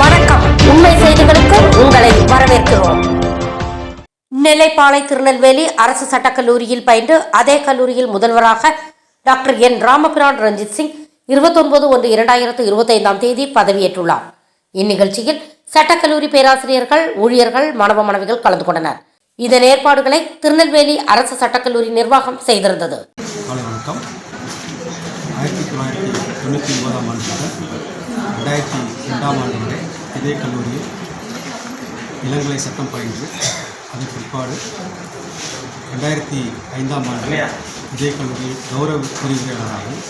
வணக்கம். உண்மை செய்திகளுக்கு உங்களை வரவேற்கிறோம். நெல்லைப்பாளை திருநெல்வேலி அரசு சட்டக்கல்லூரியில் பயின்று அதே கல்லூரியில் முதல்வராக டாக்டர் என் ராமபிரான் ரஞ்சித் சிங் இருபத்தொன்பது ஒன்று இரண்டாயிரத்து இருபத்தைந்தாம் தேதி பதவியேற்றுள்ளார். இந்நிகழ்ச்சியில் சட்டக்கல்லூரி பேராசிரியர்கள் ஊழியர்கள் மாணவ மாணவிகள் கலந்து கொண்டனர். இதன் ஏற்பாடுகளை திருநெல்வேலி அரசு சட்டக்கல்லூரி நிர்வாகம் செய்திருந்தது. ஆயிரத்தி தொள்ளாயிரத்தி தொண்ணூற்றி ஒன்பதாம் ஆண்டு ரெண்டாயிரத்தி ரெண்டாம் ஆண்டு வரை இதே கல்லூரியில் இளங்கலை சட்டம் பயின்று அதன் பிற்பாடு ரெண்டாயிரத்தி ஐந்தாம் ஆண்டு இதே கல்லூரியில் கௌரவ விரிவுரையாளராகவும்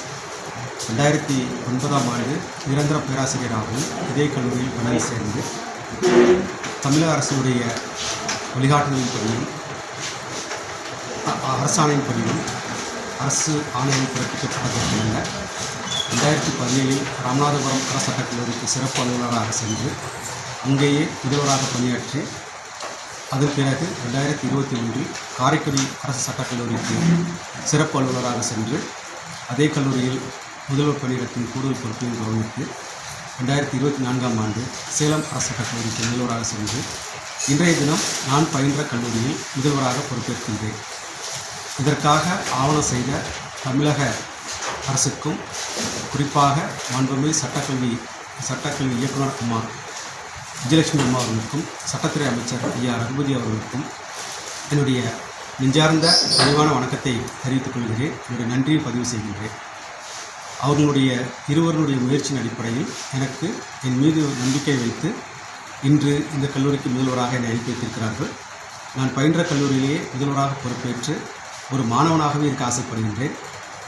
ரெண்டாயிரத்தி ஒன்பதாம் ஆண்டு நிரந்தர பேராசிரியராகவும் இதே கல்லூரியில் பணி சேர்ந்து தமிழக அரசுடைய வழிகாட்டுதலின்படியும் அரசாணையின்படியும் அரசு ஆணையம் பிறப்பிக்கப்பட்டதற்கிணங்க ரெண்டாயிரத்தி பதினேழில் ராமநாதபுரம் அரசு கல்லூரிக்கு சிறப்பு அலுவலராக சென்று அங்கேயே முதல்வராக பணியாற்றி அதன் பிறகு ரெண்டாயிரத்தி இருபத்தி ஒன்றில் காரைக்குடி அரசு சட்டக் கல்லூரிக்கு சிறப்பு அலுவலராக சென்று அதே கல்லூரியில் முதல்வர் பணியிடத்தின் கூடுதல் பொறுப்பையும் கவனித்து ரெண்டாயிரத்தி இருபத்தி நான்காம் ஆண்டு சேலம் அரசு சட்டக் கல்லூரிக்கு முதல்வராக சென்று இன்றைய தினம் நான் பயின்ற கல்லூரியில் முதல்வராக பொறுப்பேற்கின்றேன். இதற்காக ஆவணம் செய்த தமிழக அரசுக்கும் குறிப்பாக மாண்புமிகு சட்டக்கல்வி சட்டக்கல்வி இயக்குனர் அம்மா விஜயலட்சுமி அம்மா அவர்களுக்கும் சட்டத்துறை அமைச்சர் ஐயா ரகுபதி அவர்களுக்கும் என்னுடைய நெஞ்சார்ந்த தெளிவான வணக்கத்தை தெரிவித்துக் கொள்கிறேன். என்னுடைய நன்றியை பதிவு செய்கின்றேன். அவர்களுடைய இருவருடைய முயற்சியின் அடிப்படையில் எனக்கு என் மீது நம்பிக்கை வைத்து இன்று இந்த கல்லூரிக்கு முதல்வராக என்னை அனுப்பி வைத்திருக்கிறார்கள். நான் பயின்ற கல்லூரியிலேயே முதல்வராக பொறுப்பேற்று ஒரு மாணவனாகவே இருக்க ஆசைப்படுகின்றேன்.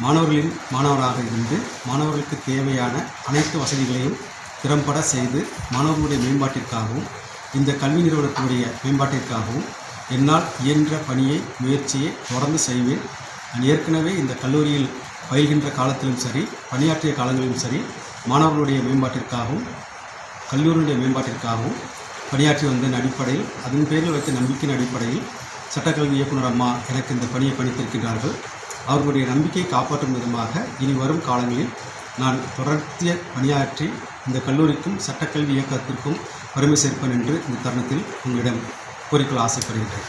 மாணவர்களின் மாணவராக இருந்து மாணவர்களுக்கு தேவையான அனைத்து வசதிகளையும் திறம்பட செய்து மாணவர்களுடைய மேம்பாட்டிற்காகவும் இந்த கல்வி நிறுவனத்தினுடைய மேம்பாட்டிற்காகவும் என்னால் இயன்ற பணியை முயற்சியை தொடர்ந்து செய்வேன். நான் ஏற்கனவே இந்த கல்லூரியில் பயில்கின்ற காலத்திலும் சரி பணியாற்றிய காலங்களிலும் சரி மாணவர்களுடைய மேம்பாட்டிற்காகவும் கல்லூரியுடைய மேம்பாட்டிற்காகவும் பணியாற்றி வந்ததன் அடிப்படையில் அதன் பேரில் வைத்த நம்பிக்கையின் அடிப்படையில் சட்டக்கல்வி இயக்குனர் அம்மா எனக்கு இந்த பணியை பணித்திருக்கிறார்கள் அவர்களுடைய நம்பிக்கை காப்பாற்றும் விதமாக இனி வரும் காலங்களில் நான் தொடர்த்திய பணியாற்றி இந்த கல்லூரிக்கும் சட்டக்கல்வி இயக்கத்திற்கும் பெருமை சேர்ப்பேன் என்று இந்த தருணத்தில் உங்களிடம் கூறிக்கொள்ள ஆசைப்படுகின்றேன்.